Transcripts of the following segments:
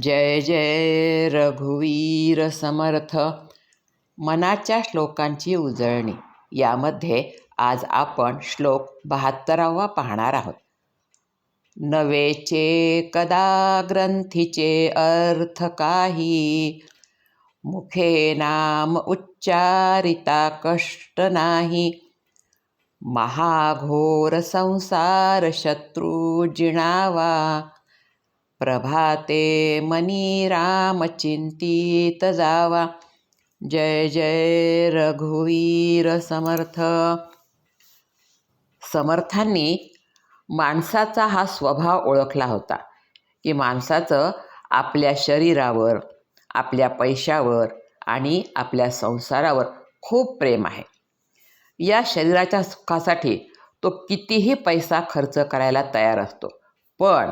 जय जय रघुवीर समर्थ. मनाच्या श्लोकांची उजळणी. यामध्ये आज आपण श्लोक बहात्तरावा पाहणार आहोत. नवेचे कदा ग्रंथीचे अर्थ काही? मुखे नाम उच्चारिता कष्ट नाही. महाघोर संसार शत्रू जिणावा. प्रभाते मनी राम चिंतित जावा। जय जय रघुवीर समर्थ। समर्थांनी माणसाचा हा स्वभाव ओळखला होता की माणसाचं आपल्या शरीरावर आपल्या पैशावर आणि आपल्या संसारावर खूप प्रेम आहे. या शरीराच्या सुखासाठी तो कितीही पैसा खर्च करायला तयार असतो पण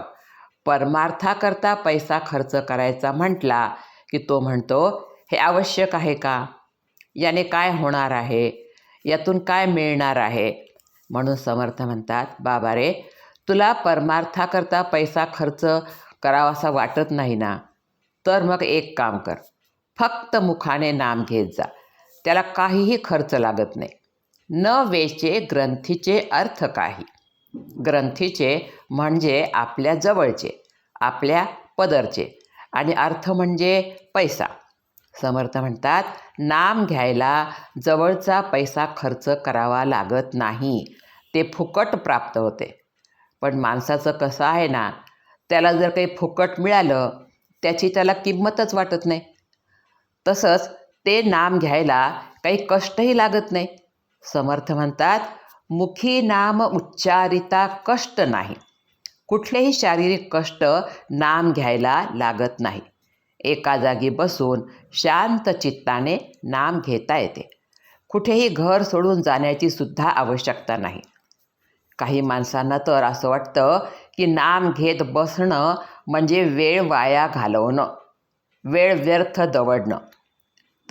परमार्थाकरता पैसा खर्च करायचा म्हटला की तो म्हणतो हे आवश्यक आहे का? याने काय होणार आहे? यातून काय मिळणार आहे? म्हणून समर्थ म्हणतात बाबा रे तुला परमार्थाकरता पैसा खर्च करावासा वाटत नाही ना? तर मग एक काम कर फक्त मुखाने नाम घेत जा. त्याला काहीही खर्च लागत नाही. न वेचे ग्रंथीचे अर्थ काही. ग्रंथीचे म्हणजे आपल्या जवळचे आपल्या पदरचे. आणि अर्थ म्हणजे पैसा. समर्थ म्हणतात नाम घ्यायला जवळचा पैसा खर्च करावा लागत नाही. ते फुकट प्राप्त होते. पण माणसाचं कसं आहे ना त्याला जर काही फुकट मिळालं त्याची त्याला किंमतच वाटत नाही. तसंच ते नाम घ्यायला काही कष्टही लागत नाही. समर्थ म्हणतात मुखी नाम उच्चारिता कष्ट नाही. कुठलेही शारीरिक कष्ट नाम घ्यायला लागत नाही. एका जागी बसून शांत चित्ताने नाम घेता येते. कुठेही घर सोडून जाण्याची सुद्धा आवश्यकता नाही. काही माणसांना तर असं वाटतं की नाम घेत बसणं म्हणजे वेळ वाया घालवणं वेळ व्यर्थ दवडणं.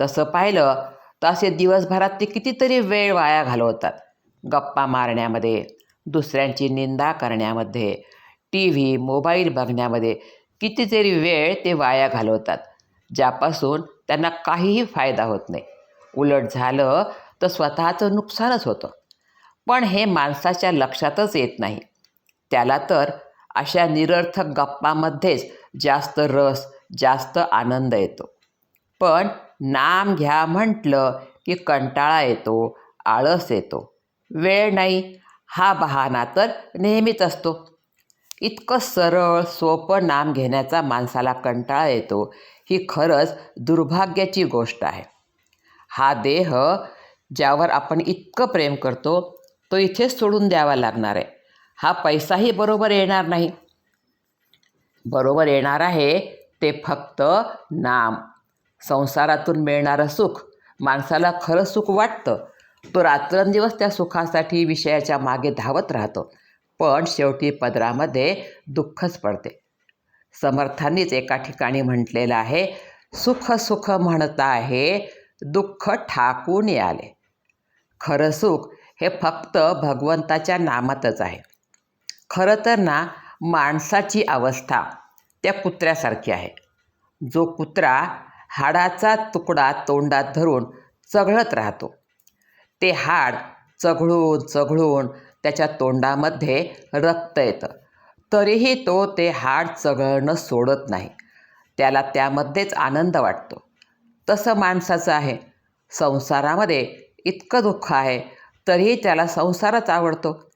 तसं पाहिलं तर असे दिवसभरात ते कितीतरी वेळ वाया घालवतात. गप्पा मारण्यामध्ये दुसऱ्यांची निंदा करण्यामध्ये टी व्ही मोबाईल बघण्यामध्ये कितीतरी वेळ ते वाया घालवतात ज्यापासून त्यांना काहीही फायदा होत नाही. उलट झालं तर स्वतःचं नुकसानच होतं. पण हे माणसाच्या लक्षातच येत नाही. त्याला तर अशा निरर्थक गप्पामध्येच जास्त रस जास्त आनंद येतो. पण नाम घ्या म्हटलं की कंटाळा येतो आळस येतो. वेळ नाही. हा बहाना तर नेहमीच असतो. इतकं सरळ सोपं नाम घेण्याचा माणसाला कंटाळा येतो. ही खरंच दुर्भाग्याची गोष्ट आहे. हा देह ज्यावर आपण इतकं प्रेम करतो तो इथेच सोडून द्यावा लागणार आहे. हा पैसाही बरोबर येणार नाही. बरोबर येणार आहे ते फक्त नाम. संसारातून मिळणारं सुख माणसाला खरं सुख वाटतं. तो रात्रंदिवस त्या सुखासाठी विषयाच्या मागे धावत राहतो. पण शेवटी पदरामध्ये दुःखच पडते. समर्थांनीच एका ठिकाणी म्हटलेलं आहे सुख सुख म्हणता आहे दुःख ठाकून आले खरं सुख हे फक्त भगवंताच्या नामातच आहे. खरं तर ना माणसाची अवस्था त्या कुत्र्यासारखी आहे. जो कुत्रा हाडाचा तुकडा तोंडात धरून चघळत राहतो. ते हाड चघळून चघळून त्याच्या तोंडामध्ये रक्त येतं. तरीही तो ते हाड चघळणं सोडत नाही. त्याला त्यामध्येच आनंद वाटतो. तसं माणसाचं आहे. संसारामध्ये इतकं दुःख आहे तरीही त्याला संसारच आवडतो.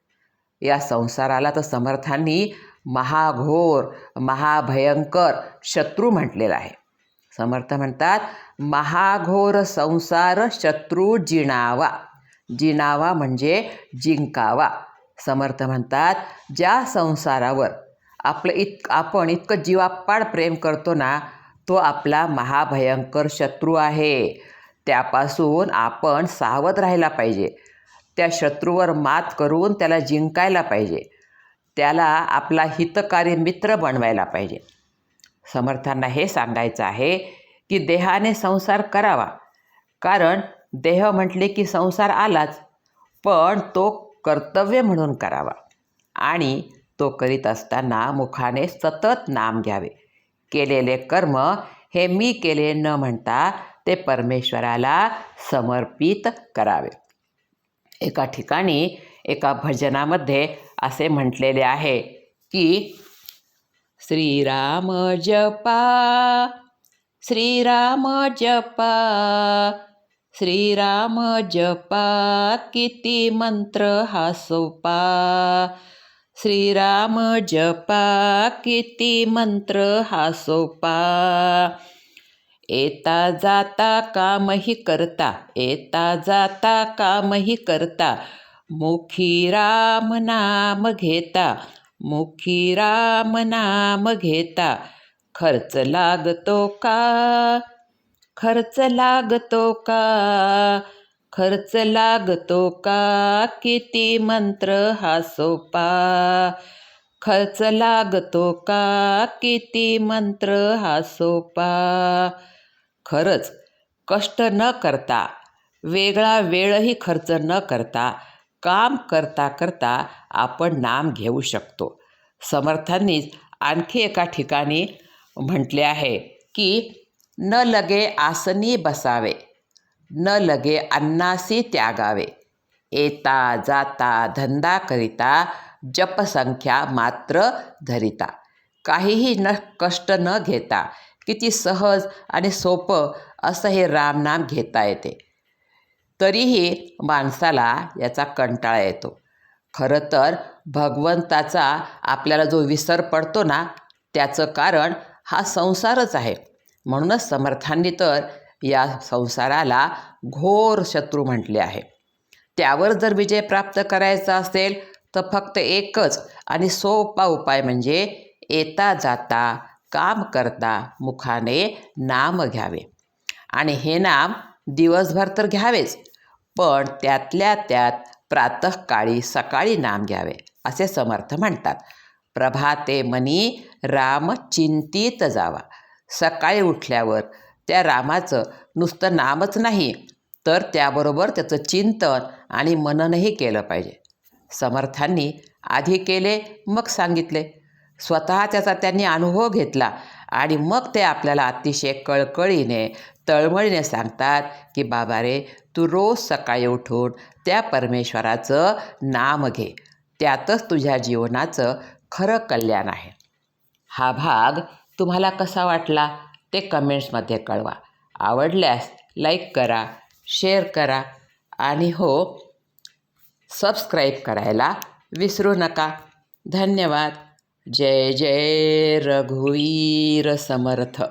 या संसाराला तर समर्थांनी महाघोर महाभयंकर शत्रू म्हटलेला आहे. समर्थ म्हणतात महाघोर संसार शत्रू जिणावा. जिणावा म्हणजे जिंकावा. समर्थ म्हणतात ज्या संसारावर आपलं इत आपण इतकं जीवापाड प्रेम करतो ना तो आपला महाभयंकर शत्रू आहे. त्यापासून आपण सावध राहायला पाहिजे. त्या शत्रूवर मात करून त्याला जिंकायला पाहिजे. त्याला आपला हितकारी मित्र बनवायला पाहिजे. समर्थांना हे सांगायचं आहे की देहाने संसार करावा. कारण देह म्हटले की संसार आलाच पण तो कर्तव्य म्हणून करावा. आणि तो करीत असताना मुखाने सतत नाम घ्यावे. केलेले कर्म हे मी केले न म्हणता ते परमेश्वराला समर्पित करावे. एका ठिकाणी एका भजनामध्ये असे म्हटलेले आहे की श्रीराम जपा श्रीराम जपा श्रीराम जपा किती मंत्र हा सोपा. श्रीराम जपा किती मंत्र हा सोपा. येता जाता कामही करता येता जाता कामही करता. मुखी राम नाम घेता मुखी राम नाम घेता. खर्च लागतो का? खर्च लागतो का? खर्च लागतो का? किती मंत्र हा सोपा? खर्च लागतो का? किती मंत्र हा सोपा? खरंच कष्ट न करता वेगळा वेळही खर्च न करता काम करता करता आपण नाम घेऊ शकतो. समर्थांनीच आणखी एका ठिकाणी म्हटले आहे की न लगे आसनी बसावे न लगे अन्नासी त्यागावे. येता जाता धंदा करिता जपसंख्या मात्र धरिता. काहीही न कष्ट न घेता किती सहज आणि सोपं असं हे रामनाम घेता येते. तरीही माणसाला याचा कंटाळा येतो. खरं तर भगवंताचा आपल्याला जो विसर पडतो ना त्याचं कारण हा संसारच आहे. म्हणूनच समर्थांनी तर या संसाराला घोर शत्रू म्हटले आहे. त्यावर जर विजय प्राप्त करायचा असेल तर फक्त एकच आणि सोपा उपाय म्हणजे येता जाता काम करता मुखाने नाम घ्यावे. आणि हे नाम दिवसभर तर घ्यावेच पण त्यातल्या त्यात प्रातःकाळी सकाळी नाम घ्यावे असे समर्थ म्हणतात. प्रभाते मनी राम चिंतित जावा. सकाळी उठल्यावर त्या रामाचं नुसतं नामच नाही तर त्याबरोबर त्याचं चिंतन आणि मननही केलं पाहिजे. समर्थांनी आधी केले मग सांगितले. स्वतः त्याचा त्यांनी अनुभव घेतला आणि मग ते आपल्याला अतिशय कळकळीने तळमळीने सांगतात की बाबा रे तू रोज सकाळी उठून त्या परमेश्वराचं नाम घे. त्यातच तुझ्या जीवनाचं खरं कल्याण आहे. हा भाग तुम्हाला कसा वाटला ते कमेंट्समध्ये कळवा. आवडल्यास लाईक करा शेअर करा आणि हो सबस्क्राईब करायला विसरू नका. धन्यवाद. जय जय रघुवीर समर्थ.